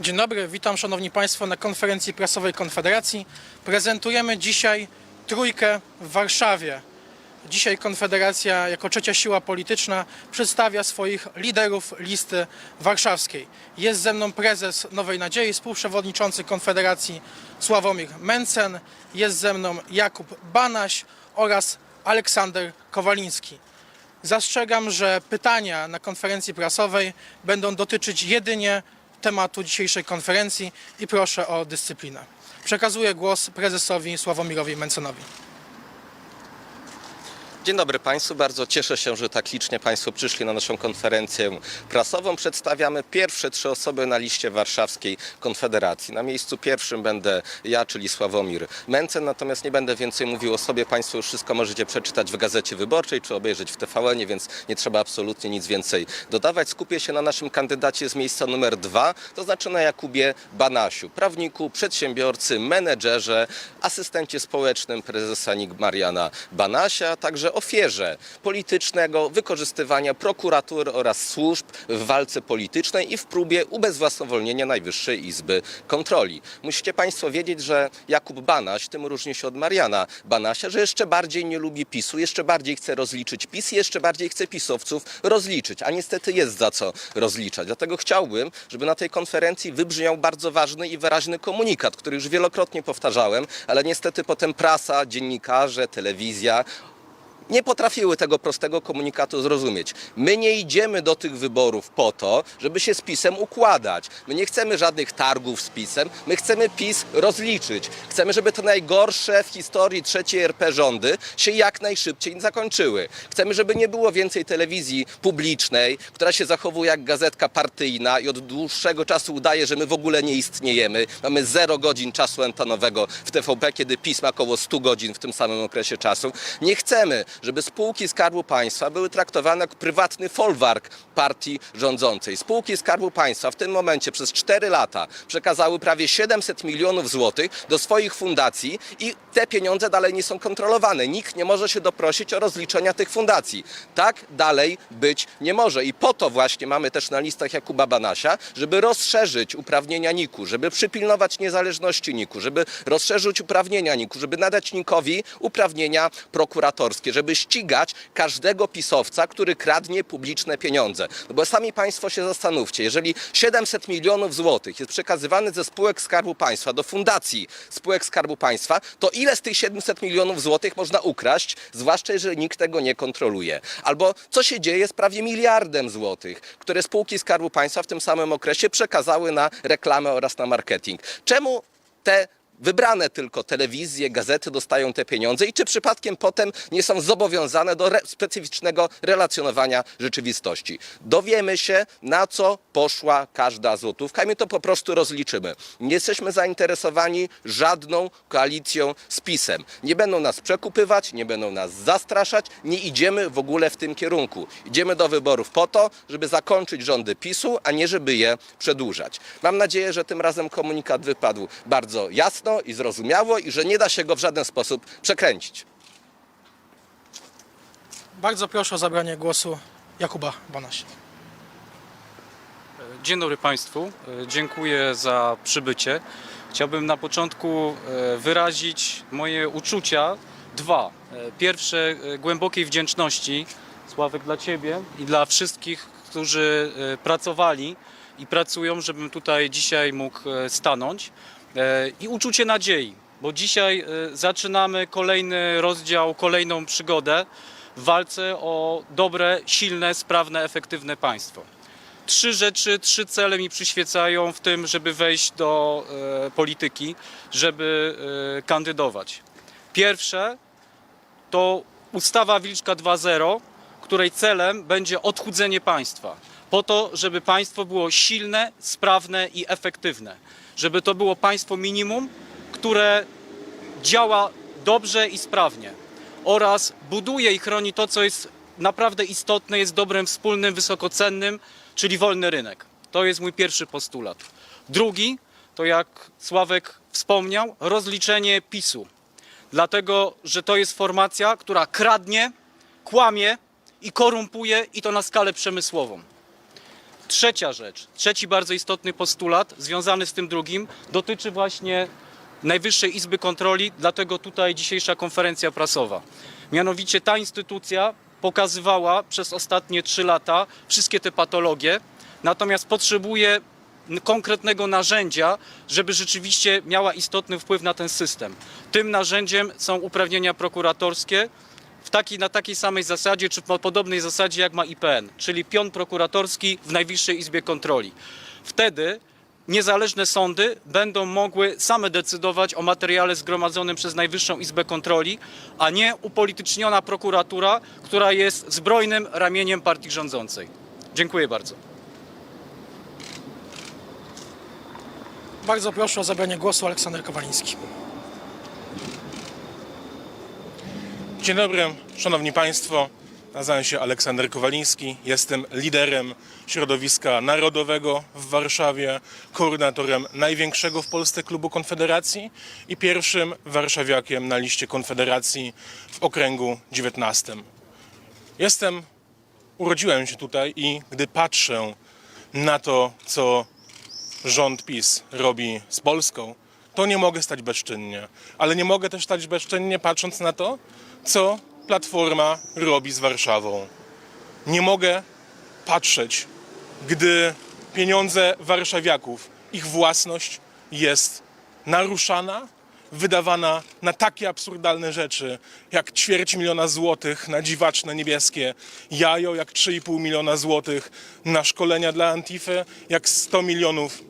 Dzień dobry, witam Szanowni Państwo na konferencji prasowej Konfederacji. Prezentujemy dzisiaj trójkę w Warszawie. Dzisiaj Konfederacja jako trzecia siła polityczna przedstawia swoich liderów listy warszawskiej. Jest ze mną prezes Nowej Nadziei, współprzewodniczący Konfederacji Sławomir Mencen, jest ze mną Jakub Banaś oraz Aleksander Kowaliński. Zastrzegam, że pytania na konferencji prasowej będą dotyczyć jedynie tematu dzisiejszej konferencji i proszę o dyscyplinę. Przekazuję głos prezesowi Sławomirowi Mencenowi. Dzień dobry Państwu, bardzo cieszę się, że tak licznie Państwo przyszli na naszą konferencję prasową. Przedstawiamy pierwsze trzy osoby na liście warszawskiej Konfederacji. Na miejscu pierwszym będę ja, czyli Sławomir Mencen, natomiast nie będę więcej mówił o sobie. Państwo już wszystko możecie przeczytać w Gazecie Wyborczej czy obejrzeć w TVN, więc nie trzeba absolutnie nic więcej dodawać. Skupię się na naszym kandydacie z miejsca numer dwa, to znaczy na Jakubie Banasiu, prawniku, przedsiębiorcy, menedżerze, asystencie społecznym prezesa NIK Mariana Banasia, także ofierze politycznego wykorzystywania prokuratury oraz służb w walce politycznej i w próbie ubezwłasnowolnienia Najwyższej Izby Kontroli. Musicie Państwo wiedzieć, że Jakub Banaś tym różni się od Mariana Banasia, że jeszcze bardziej nie lubi PiSu, jeszcze bardziej chce rozliczyć PiS i jeszcze bardziej chce pisowców rozliczyć, a niestety jest za co rozliczać. Dlatego chciałbym, żeby na tej konferencji wybrzmiał bardzo ważny i wyraźny komunikat, który już wielokrotnie powtarzałem, ale niestety potem prasa, dziennikarze, telewizja nie potrafiły tego prostego komunikatu zrozumieć. My nie idziemy do tych wyborów po to, żeby się z PiSem układać. My nie chcemy żadnych targów z PiSem, my chcemy PiS rozliczyć. Chcemy, żeby te najgorsze w historii trzeciej RP rządy się jak najszybciej zakończyły. Chcemy, żeby nie było więcej telewizji publicznej, która się zachowuje jak gazetka partyjna i od dłuższego czasu udaje, że my w ogóle nie istniejemy. Mamy zero godzin czasu antenowego w TVP, kiedy PiS ma około 100 godzin w tym samym okresie czasu. Nie chcemy, żeby spółki Skarbu Państwa były traktowane jak prywatny folwark partii rządzącej. Spółki Skarbu Państwa w tym momencie przez 4 lata przekazały prawie 700 milionów złotych do swoich fundacji i te pieniądze dalej nie są kontrolowane. Nikt nie może się doprosić o rozliczenia tych fundacji. Tak dalej być nie może i po to właśnie mamy też na listach Jakuba Banasia, żeby rozszerzyć uprawnienia NIK-u, żeby przypilnować niezależności NIK-u, żeby rozszerzyć uprawnienia NIK-u, żeby nadać NIK-owi uprawnienia prokuratorskie, żeby ścigać każdego pisowca, który kradnie publiczne pieniądze. No bo sami Państwo się zastanówcie, jeżeli 700 milionów złotych jest przekazywane ze spółek Skarbu Państwa do fundacji spółek Skarbu Państwa, to ile z tych 700 milionów złotych można ukraść, zwłaszcza jeżeli nikt tego nie kontroluje? Albo co się dzieje z prawie miliardem złotych, które spółki Skarbu Państwa w tym samym okresie przekazały na reklamę oraz na marketing? Czemu te Wybrane tylko telewizje, gazety dostają te pieniądze i czy przypadkiem potem nie są zobowiązane do re- specyficznego relacjonowania rzeczywistości. Dowiemy się, na co poszła każda złotówka i my to po prostu rozliczymy. Nie jesteśmy zainteresowani żadną koalicją z PiSem. Nie będą nas przekupywać, nie będą nas zastraszać, nie idziemy w ogóle w tym kierunku. Idziemy do wyborów po to, żeby zakończyć rządy PiSu, a nie żeby je przedłużać. Mam nadzieję, że tym razem komunikat wypadł bardzo jasno i zrozumiało i że nie da się go w żaden sposób przekręcić. Bardzo proszę o zabranie głosu Jakuba Banasia. Dzień dobry Państwu, dziękuję za przybycie. Chciałbym na początku e, wyrazić moje uczucia. Dwa. E, Pierwsze, e, głębokiej wdzięczności, Sławek, dla Ciebie i dla wszystkich, którzy pracowali i pracują, żebym tutaj dzisiaj mógł stanąć. E, I uczucie nadziei, bo dzisiaj e, zaczynamy kolejny rozdział, kolejną przygodę w walce o dobre, silne, sprawne, efektywne państwo trzy rzeczy, trzy cele mi przyświecają w tym, żeby wejść do e, polityki, żeby kandydować. Pierwsze to ustawa Wilczka 2.0, której celem będzie odchudzenie państwa. Po to, żeby państwo było silne, sprawne i efektywne. Żeby to było państwo minimum, które działa dobrze i sprawnie oraz buduje i chroni to, co jest naprawdę istotne, jest dobrem wspólnym, wysokocennym, czyli wolny rynek. To jest mój pierwszy postulat. Drugi to, jak Sławek wspomniał, rozliczenie PiSu. Dlatego, że to jest formacja, która kradnie, kłamie i korumpuje i to na skalę przemysłową. Trzecia rzecz, trzeci bardzo istotny postulat związany z tym drugim dotyczy właśnie Najwyższej Izby Kontroli, dlatego tutaj dzisiejsza konferencja prasowa. Mianowicie ta instytucja pokazywała przez ostatnie trzy lata wszystkie te patologie, natomiast potrzebuje konkretnego narzędzia, żeby rzeczywiście miała istotny wpływ na ten system. Tym narzędziem są uprawnienia prokuratorskie, w takiej, na takiej samej zasadzie, czy po podobnej zasadzie jak ma IPN, czyli pion prokuratorski w Najwyższej Izbie Kontroli. Wtedy niezależne sądy będą mogły same decydować o materiale zgromadzonym przez Najwyższą Izbę Kontroli, a nie upolityczniona prokuratura, która jest zbrojnym ramieniem partii rządzącej. Dziękuję bardzo. Bardzo proszę o zabranie głosu Aleksander Kowaliński. Dzień dobry, szanowni państwo. Nazywam się Aleksander Kowaliński. Jestem liderem środowiska narodowego w Warszawie, koordynatorem największego w Polsce klubu Konfederacji i pierwszym warszawiakiem na liście Konfederacji w okręgu 19. Jestem, urodziłem się tutaj i gdy patrzę na to, co rząd PiS robi z Polską, to nie mogę stać bezczynnie. Ale nie mogę też stać bezczynnie patrząc na to, co Platforma robi z Warszawą. Nie mogę patrzeć, gdy pieniądze warszawiaków, ich własność jest naruszana, wydawana na takie absurdalne rzeczy, jak ćwierć miliona złotych na dziwaczne niebieskie jajo, jak 3,5 miliona złotych na szkolenia dla Antify, jak 100 milionów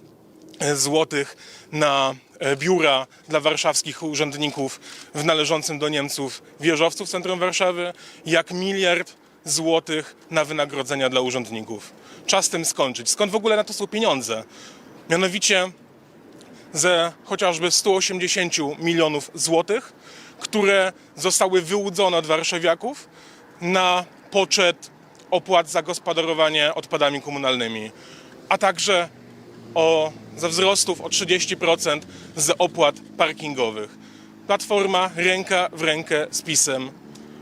złotych na e, biura dla warszawskich urzędników w należącym do Niemców wieżowcu w centrum Warszawy, jak miliard złotych na wynagrodzenia dla urzędników. Czas tym skończyć. Skąd w ogóle na to są pieniądze? Mianowicie ze chociażby 180 milionów złotych, które zostały wyłudzone od warszawiaków na poczet opłat za gospodarowanie odpadami komunalnymi, a także o, ze wzrostów o 30% z opłat parkingowych. Platforma ręka w rękę z PiSem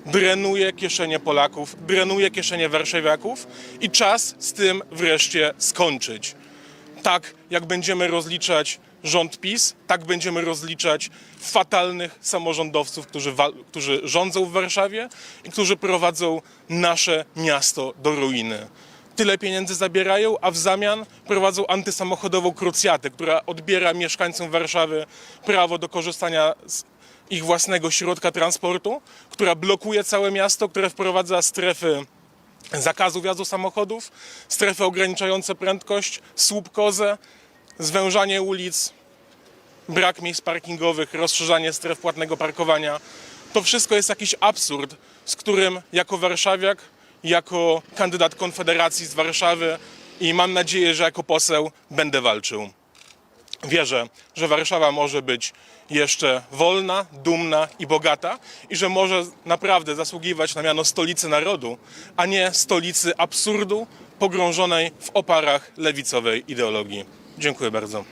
drenuje kieszenie Polaków, drenuje kieszenie warszawiaków i czas z tym wreszcie skończyć. Tak jak będziemy rozliczać rząd PiS, tak będziemy rozliczać fatalnych samorządowców, którzy, którzy rządzą w Warszawie i którzy prowadzą nasze miasto do ruiny tyle pieniędzy zabierają, a w zamian prowadzą antysamochodową krucjatę, która odbiera mieszkańcom Warszawy prawo do korzystania z ich własnego środka transportu, która blokuje całe miasto, które wprowadza strefy zakazu wjazdu samochodów, strefy ograniczające prędkość, słup kozę, zwężanie ulic, brak miejsc parkingowych, rozszerzanie stref płatnego parkowania. To wszystko jest jakiś absurd, z którym jako warszawiak, jako kandydat Konfederacji z Warszawy i mam nadzieję, że jako poseł będę walczył. Wierzę, że Warszawa może być jeszcze wolna, dumna i bogata i że może naprawdę zasługiwać na miano stolicy narodu, a nie stolicy absurdu pogrążonej w oparach lewicowej ideologii. Dziękuję bardzo.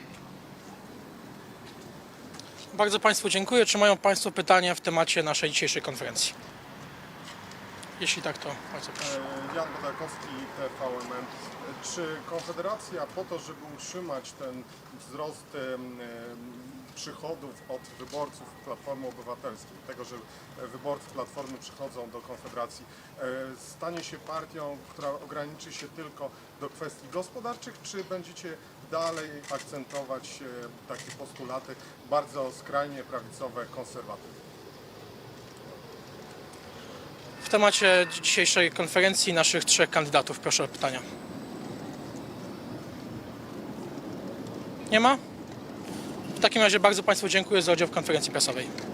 Bardzo Państwu dziękuję. Czy mają Państwo pytania w temacie naszej dzisiejszej konferencji? Jeśli tak, to bardzo proszę. E, Jan Bodakowski, TVMN. Czy Konfederacja po to, żeby utrzymać ten wzrost przychodów od wyborców Platformy Obywatelskiej, tego, że wyborcy Platformy przychodzą do Konfederacji, e, stanie się partią, która ograniczy się tylko do kwestii gospodarczych, czy będziecie dalej akcentować e, takie postulaty bardzo skrajnie prawicowe, konserwatywne? W temacie dzisiejszej konferencji naszych trzech kandydatów proszę o pytania. Nie ma? W takim razie bardzo Państwu dziękuję za udział w konferencji prasowej.